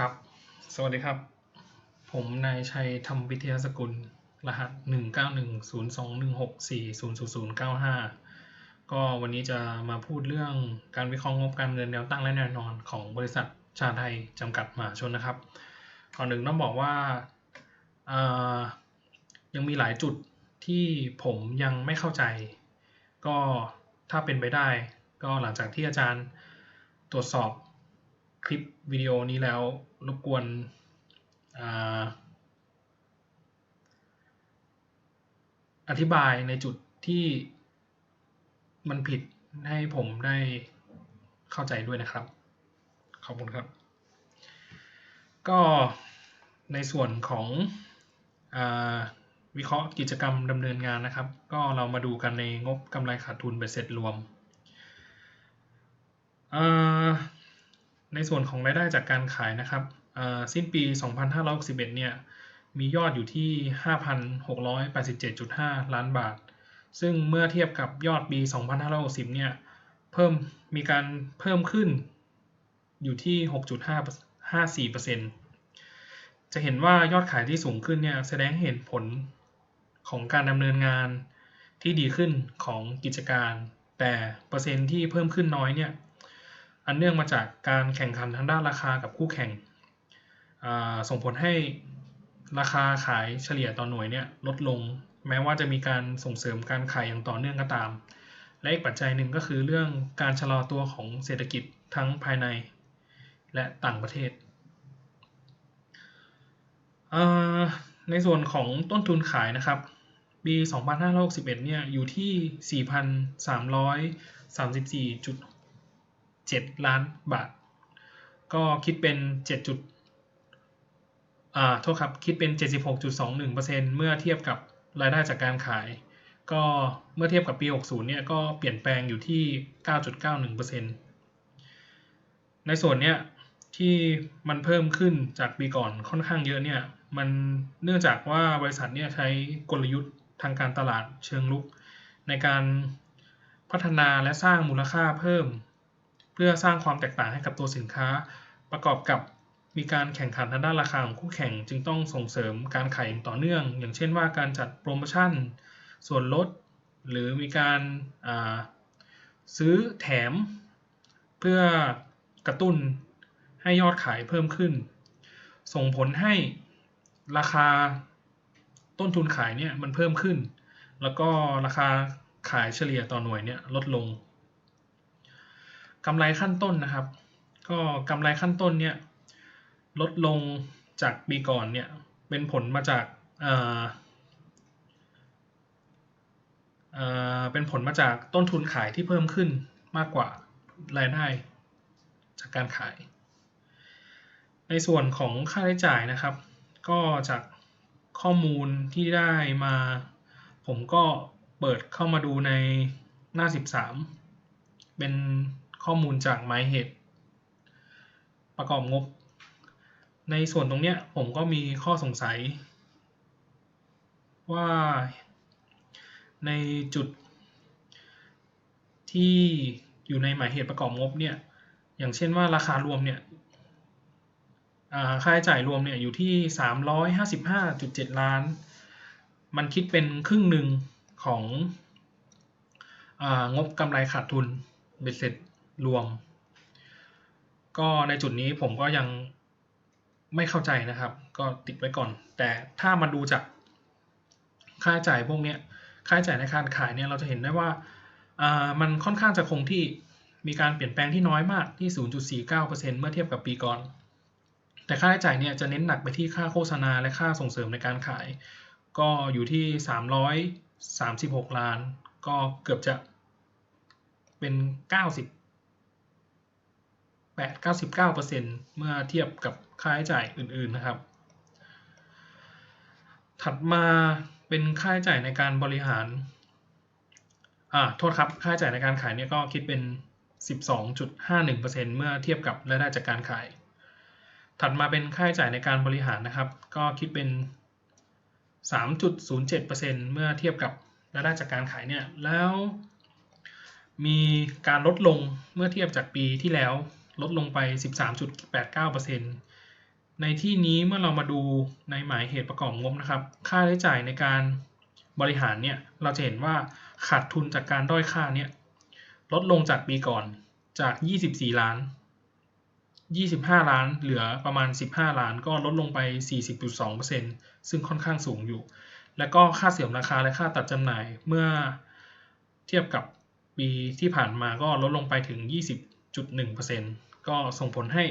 ครับ สวัสดีครับ ผมนายชัยธรรมวิทยาสกุล รหัส 1910216400095 ก็วันนี้จะมาพูดเรื่องการวิเคราะห์งบการเงินแนวตั้งและแนวนอนของบริษัทชาไทยจำกัดมหาชนนะครับ ก่อนหนึ่งต้องบอกว่าอ่ายังมีหลายจุดที่ผมยังไม่เข้าใจ ก็ถ้าเป็นไปได้ ก็หลังจากที่อาจารย์ตรวจสอบ คลิปวิดีโอนี้แล้วรบกวนอธิบายในจุดที่มันผิดให้ผมได้เข้าใจด้วยนะครับ ขอบคุณครับ ก็ในส่วนของอวิเคราะห์กิจกรรมดำเนินงานนะครับ ก็เรามาดูกันในงบกำไรขาดทุนเบ็ดเสร็จรวมอ่า ในส่วนของรายได้จากการขายนะครับอ่าสิ้นปี 2561เนี่ยมียอดอยู่ที่ 5,687.5 ล้านบาท ซึ่งเมื่อเทียบกับยอดปี 2560เนี่ยเพิ่มมีการเพิ่มขึ้นอยู่ที่ 6.54%จะเห็นว่ายอดขายที่สูงขึ้นเนี่ยแสดงเห็นผลของการดำเนินงานที่ดีขึ้นของกิจการ แต่เปอร์เซ็นต์ที่เพิ่มขึ้นน้อยเนี่ย อันเนื่องมาจากการแข่งขันทางด้านราคากับคู่แข่ง ส่งผลให้ราคาขายเฉลี่ยต่อหน่วยเนี่ยลดลง แม้ว่าจะมีการส่งเสริมการขายอย่างต่อเนื่องก็ตาม และอีกปัจจัยหนึ่งก็คือเรื่องการชะลอตัวของเศรษฐกิจทั้งภายในและต่างประเทศ ในส่วนของต้นทุนขายนะครับ ปี 2561 เนี่ย อยู่ที่ 7 ล้านบาท ก็คิดเป็น 7 จุดอ่าโทษครับ คิดเป็น 76.21%เมื่อเทียบกับรายได้จากการขาย ก็เมื่อเทียบกับปี 60 เนี่ยก็เปลี่ยนแปลงอยู่ที่ 9.91%ในส่วนเนี้ยที่มันเพิ่มขึ้นจากปีก่อนค่อนข้างเยอะเนี่ยมันเนื่องจากว่าบริษัทเนี่ยใช้กลยุทธ์ทางการตลาดเชิงลุก ในการพัฒนาและสร้างมูลค่าเพิ่ม เพื่อสร้างความแตกต่างให้กับตัวสินค้า ประกอบกับมีการแข่งขันทางด้านราคาของคู่แข่ง จึงต้องส่งเสริมการขายอย่างต่อเนื่อง อย่างเช่นว่าการจัดโปรโมชั่น ส่วนลด หรือมีการซื้อแถม เพื่อกระตุ้นให้ยอดขายเพิ่มขึ้น ส่งผลให้ราคาต้นทุนขายเนี่ยมันเพิ่มขึ้น แล้วก็ราคาขายเฉลี่ยต่อหน่วยเนี่ยลดลง กำไรขั้นต้นนะครับ ก็กำไรขั้นต้นเนี่ยลดลงจากปีก่อนเนี่ยเป็นผลมาจากเอ่อเป็นผลมาจากต้นทุนขายที่เพิ่มขึ้นมากกว่ารายได้จากการขาย ในส่วนของค่าใช้จ่ายนะครับ ก็จากข้อมูลที่ได้มา ผมก็เปิดเข้ามาดูในหน้า 13 เป็น ข้อมูลจาก MyHead ประกอบงบ ในส่วนตรงเนี้ยผมก็มีข้อสงสัย ว่าในจุดที่อยู่ในหมายเหตุประกอบงบเนี่ย อย่างเช่นว่าราคารวมเนี่ยค่าใช้จ่ายรวมเนี่ยอยู่ที่ 355.7 ล้าน มันคิดเป็นครึ่งหนึ่งขององบกำไรขาดทุนเบ็ดเสร็จ รวม ก็ในจุดนี้ผมก็ยังไม่เข้าใจนะครับ ก็ติดไว้ก่อน แต่ถ้ามาดูจากค่าใช้จ่ายพวกนี้ค่าใช้จ่ายในการขายเนี่ยเราจะเห็นได้ว่ามันค่อนข้างจะคงที่มีการเปลี่ยนแปลงที่น้อยมากที่ 0.49%เมื่อเทียบกับปีก่อน แต่ค่าใช้จ่ายเนี่ยจะเน้นหนักไปที่ค่าโฆษณาและค่าส่งเสริมในการขาย ก็อยู่ที่ 336 ล้าน ก็เกือบจะเป็น 90 8 99%เมื่อเทียบกับค่าใช้จ่ายอื่นๆนะครับ ถัดมาเป็นค่าใช้จ่ายในการบริหารอ่าโทษครับ ค่าใช้จ่ายในการขายเนี่ยก็คิดเป็น 12.51%เมื่อเทียบกับรายได้จากการขาย ถัดมาเป็นค่าใช้จ่ายในการบริหารนะครับ ก็คิดเป็น 3.07%เมื่อเทียบกับรายได้จากการขายเนี่ย แล้วมีการลดลงเมื่อเทียบจากปีที่แล้ว ลดลงไป 13.89%ในที่นี้เมื่อเรามาดูในหมายเหตุประกอบงบนะครับ ค่าใช้จ่ายในการบริหารเนี่ย เราจะเห็นว่าขาดทุนจากการด้อยค่าเนี่ย ลดลงจากปีก่อนจาก 24 ล้าน 25 ล้าน เหลือประมาณ 15 ล้าน ก็ลดลงไป 40.2%ซึ่งค่อนข้างสูงอยู่ แล้วก็ค่าเสื่อมราคาและค่าตัดจำหน่ายเมื่อเทียบกับปีที่ผ่านมาก็ลดลงไปถึง 20 0.1%ก็ส่งผลให้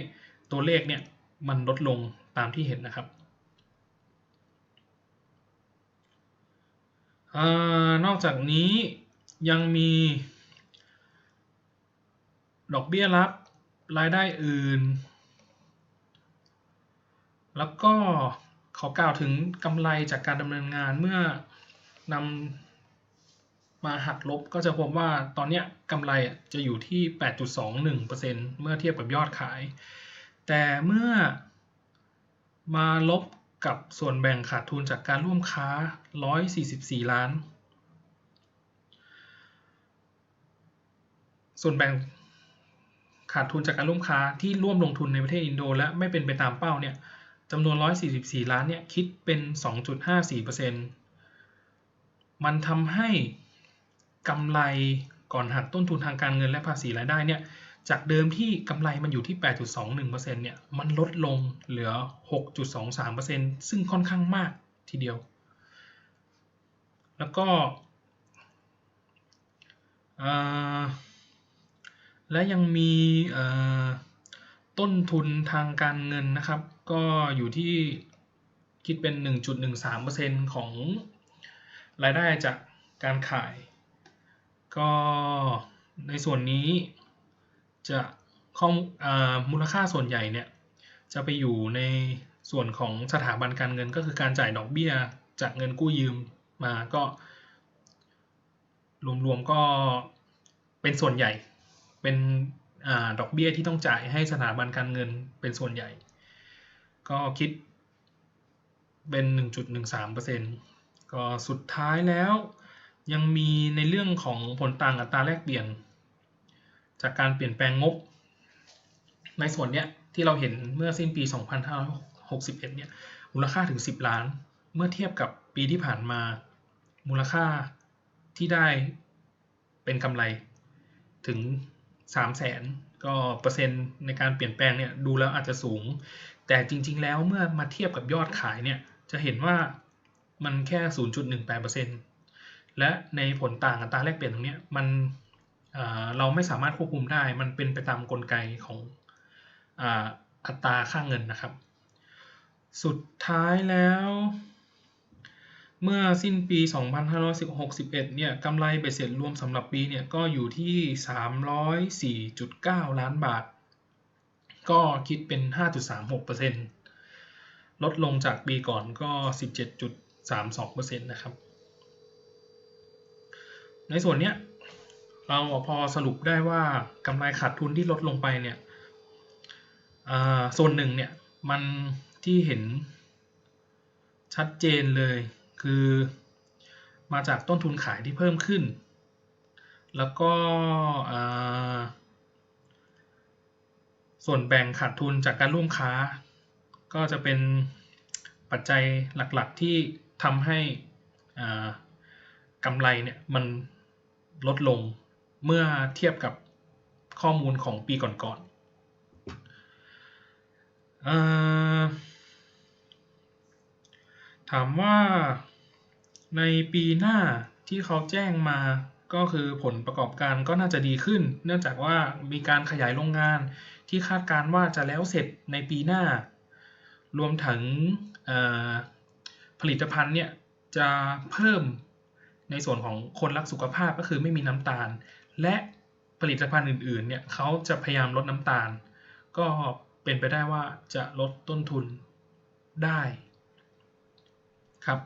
ตัวเลขเนี่ยมันลดลงตามที่เห็นนะครับอนอกจากนี้ยังมีดอกเบี้ยรับรายได้อื่น แล้วก็ขอกล่าวถึงกำไรจากการดำเนินงานเมื่อนำ มาหักลบก็จะพบว่าตอนนี้กำไรจะอยู่ที่ 8.21%เมื่อเทียบกับยอดขาย แต่เมื่อมาลบกับส่วนแบ่งขาดทุนจากการร่วมค้า 144 ล้าน ส่วนแบ่งขาดทุนจากการร่วมค้าที่ร่วมลงทุนในประเทศอินโด และไม่เป็นไปตามเป้าเนี่ยจำนวน 144 ล้านเนี่ยคิดเป็น 2.54%มันทำให้ กำไรก่อนหักต้นทุนทางการเงินและภาษีรายได้เนี่ยจากเดิมที่กำไรมันอยู่ที่ 8.21%เนี่ยมันลดลงเหลือ 6.23%ซึ่งค่อนข้างมากทีเดียว แล้วก็และยังมีต้นทุนทางการเงินนะครับ ก็อยู่ที่คิดเป็น 1.13%ของรายได้จากการขาย ก็ในส่วนนี้จะข้อมูลค่าส่วนใหญ่เนี่ยจะไปอยู่ในส่วนของสถาบันการเงินก็คือการจ่ายดอกเบี้ยจากเงินกู้ยืมมาก็ รวมๆก็เป็นส่วนใหญ่เป็นอดอกเบี้ยที่ต้องจ่ายให้สถาบันการเงินเป็นส่วนใหญ่ ก็คิดเป็น 1.13%ก็สุดท้ายแล้ว ยังมีในเรื่องของผลต่างอัตราแลกเปลี่ยน จากการเปลี่ยนแปลงงบ ในส่วนเนี้ยที่เราเห็นเมื่อสิ้นปี 2561 เนี่ยมูลค่าถึง 10 ล้าน เมื่อเทียบกับปีที่ผ่านมา มูลค่าที่ได้เป็นกำไรถึง 3 0 0แสนก็เปอร์เซ็นต์ในการเปลี่ยนแปลงเนี่ยดูแล้วอาจจะสูง แต่จริง ๆ แล้วเมื่อมาเทียบกับยอดขายเนี่ยจะเห็นว่ามันแค่ 0.18% และในผลต่างอัตราแลกเปลี่ยนตรงนี้มันเราไม่สามารถควบคุมได้ มันเป็นไปตามกลไกของอัตราค่าเงินนะครับ สุดท้ายแล้ว เมื่อสิ้นปี 2561เนี่ยกำไรเบ็ดเสร็จรวมสำหรับปีเนี่ยก็อยู่ที่ 304.9 ล้านบาท ก็คิดเป็น 5.36%ลดลงจากปีก่อนก็ 17.32%นะครับ ในส่วนเนี้ยเราพอสรุปได้ว่ากำไรขาดทุนที่ลดลงไปเนี่ยส่วนหนึ่งเนี่ยมันที่เห็นชัดเจนเลยคือมาจากต้นทุนขายที่เพิ่มขึ้น แล้วก็ส่วนแบ่งขาดทุนจากการร่วมค้า ก็จะเป็นปัจจัยหลักๆที่ทำให้กำไรเนี่ยมัน ลดลงเมื่อเทียบกับข้อมูลของปีก่อนๆ ถามว่าในปีหน้าที่เขาแจ้งมาก็คือผลประกอบการก็น่าจะดีขึ้น เนื่องจากว่ามีการขยายโรงงานที่คาดการว่าจะแล้วเสร็จในปีหน้า รวมถึงผลิตภัณฑ์เนี่ยจะเพิ่ม ในส่วนของคนรักสุขภาพก็คือไม่มีน้ำตาล และผลิตภัณฑ์อื่นๆ เนี่ยเขาจะพยายามลดน้ำตาล ก็เป็นไปได้ว่าจะลดต้นทุนได้ครับ